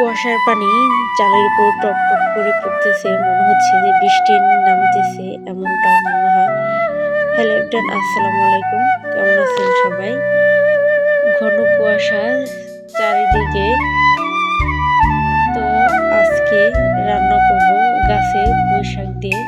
কুয়াশার পানি চালের উপর টপ টপ করে পড়তেছে, মনে হচ্ছে যে বৃষ্টি নামতেছে, এমনটা মনে হয়। হ্যালো এভরিওয়ান, আসসালামু আলাইকুম। কেমন আছেন সবাই? ঘন কুয়াশা চারিদিকে। তো আজকে রান্না করব গাছে বৈশাখ দিয়ে।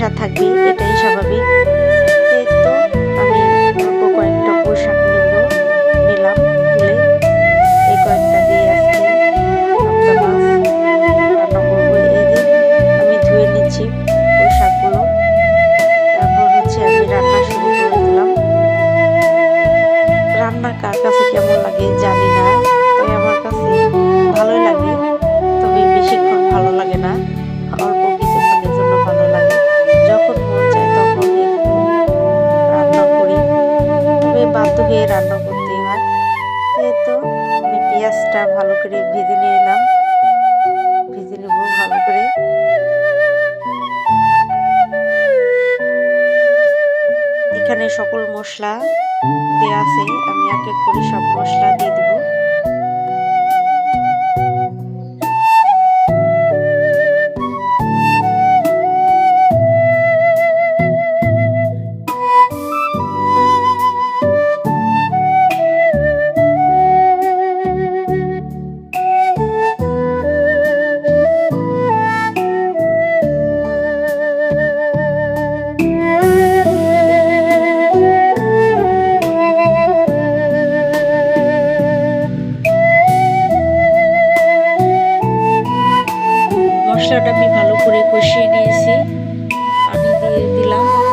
কুয়াশা থাকবে, এটাই স্বাভাবিক। তো আমি কয়েকটা পোশাক নিলাম এই কয়েকটা দিয়ে আমি ধুয়ে নিচ্ছি পোশাকগুলো। তারপর হচ্ছে আমি কার কাছে কেমন লাগে জানি হয়ে রান্না করতে হয় তো আমি পেঁয়াজটা ভালো করে ভেজে নিলাম ভেজে নেব ভালো করে। এখানে সকল মশলা দেওয়া আছে। আমি এক এক করে সব মশলা দিয়ে দেবো। মশলাটা আমি ভালো করে কষিয়ে নিয়েছি। পানি দিয়ে দিলাম।